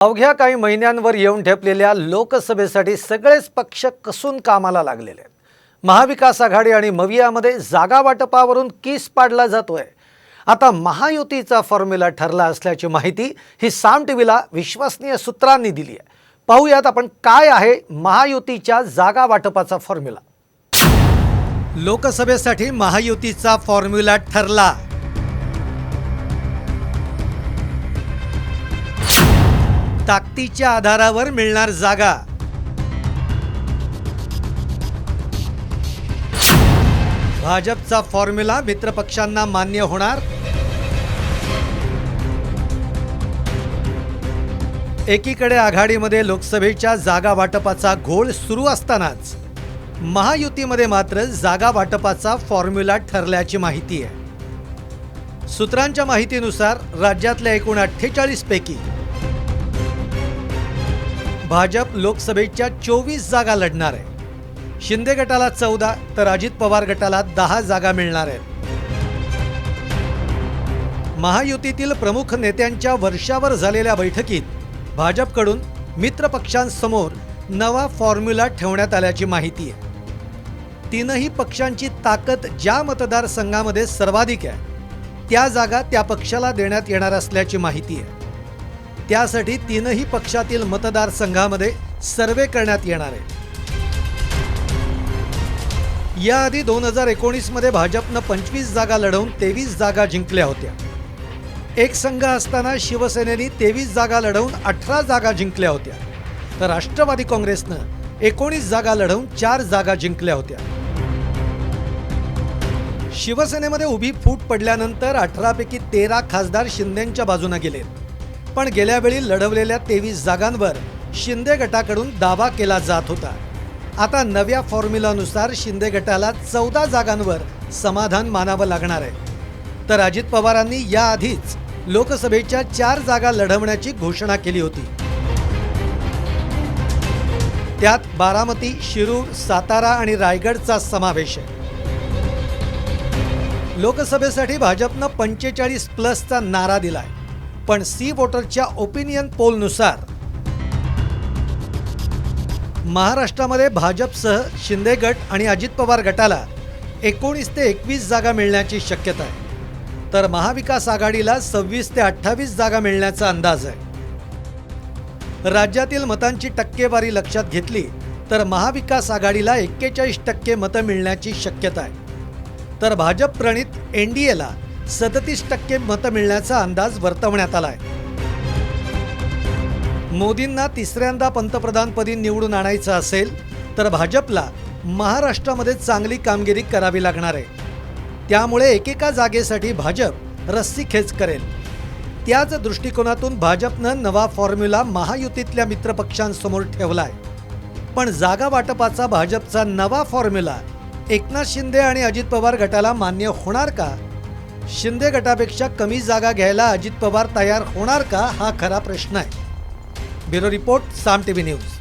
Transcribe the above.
अवघ्या काही महिन्यांवर येऊन ठेपलेल्या लोकसभेसाठी सगळेच पक्ष कसून कामाला लागलेले आहेत. महाविकास आघाडी आणि मवियामध्ये जागा वाटपावरून किस पाडला जातोय. आता महायुतीचा फॉर्म्युला ठरला असल्याची माहिती ही साम टीव्हीला विश्वसनीय सूत्रांनी दिली आहे. पाहूयात आपण काय आहे महायुतीच्या जागा वाटपाचा फॉर्म्युला लोकसभेसाठी महायुतीचा फॉर्म्युला ठरला. ताकदीच्या आधारावर मिळणार जागा. भाजपचा फॉर्म्युला मित्रपक्षांना मान्य होणार. एकीकडे आघाडीमध्ये लोकसभेच्या जागा वाटपाचा घोळ सुरू असतानाच महायुतीमध्ये मात्र जागा वाटपाचा फॉर्म्युला ठरल्याची माहिती आहे. सूत्रांच्या माहितीनुसार राज्यातल्या एकूण अठ्ठेचाळीसपैकी भाजप लोकसभेच्या चोवीस जागा लढणार आहे. शिंदे गटाला चौदा तर अजित पवार गटाला दहा जागा मिळणार आहेत. महायुतीतील प्रमुख नेत्यांच्या वर्षावर झालेल्या बैठकीत भाजपकडून मित्रपक्षांसमोर नवा फॉर्म्युला ठेवण्यात आल्याची माहिती आहे. तीनही पक्षांची ताकद ज्या मतदारसंघामध्ये सर्वाधिक आहे त्या जागा त्या पक्षाला देण्यात येणार असल्याची माहिती आहे. त्यासाठी तीनही पक्षातील मतदारसंघामध्ये सर्वे करण्यात येणार आहे. याआधी दोन हजार एकोणीसमध्ये भाजपनं पंचवीस जागा लढवून तेवीस जागा जिंकल्या होत्या. एक संघ असताना शिवसेनेने तेवीस जागा लढवून अठरा जागा जिंकल्या होत्या. तर राष्ट्रवादी काँग्रेसनं एकोणीस जागा लढवून चार जागा जिंकल्या होत्या. शिवसेनेमध्ये उभी फूट पडल्यानंतर अठरापैकी तेरा खासदार शिंदेंच्या बाजूने गेले पण गेल्या वेळी लढवलेल्या तेवीस जागांवर शिंदे गटाकडून दावा केला जात होता. आता नव्या फॉर्म्युलानुसार शिंदे गटाला चौदा जागांवर समाधान मानावं लागणार आहे. तर अजित पवारांनी याआधीच लोकसभेच्या चार जागा लढवण्याची घोषणा केली होती. त्यात बारामती शिरूर सातारा आणि रायगडचा समावेश आहे. लोकसभेसाठी भाजपनं पंचेचाळीस प्लसचा नारा दिलाय. पण सी वोटरच्या ओपिनियन पोलनुसार महाराष्ट्रामध्ये भाजपसह शिंदे गट आणि अजित पवार गटाला एकोणीस ते एकवीस जागा मिळण्याची शक्यता आहे. तर महाविकास आघाडीला सव्वीस ते अठ्ठावीस जागा मिळण्याचा अंदाज आहे. राज्यातील मतांची टक्केवारी लक्षात घेतली तर महाविकास आघाडीला एक्केचाळीस टक्के मतं मिळण्याची शक्यता आहे. तर भाजप प्रणित एन डी एला सदतीस टक्के मतं मिळण्याचा अंदाज वर्तवण्यात आला आहे मोदींना तिसऱ्यांदा पंतप्रधानपदी निवडून आणायचं असेल तर भाजपला महाराष्ट्रामध्ये चांगली कामगिरी करावी लागणार आहे. त्यामुळे एकेका जागेसाठी भाजप रस्सीखेच करेल. त्याच दृष्टिकोनातून भाजपनं नवा फॉर्म्युला महायुतीतल्या मित्रपक्षांसमोर ठेवला आहे पण जागा वाटपाचा भाजपचा नवा फॉर्म्युला एकनाथ शिंदे आणि अजित पवार गटाला मान्य होणार का? शिंदे गटापेक्षा कमी जागा घ्यायला अजित पवार तयार होणार का हा खरा प्रश्न आहे. Bureau report Saam TV news.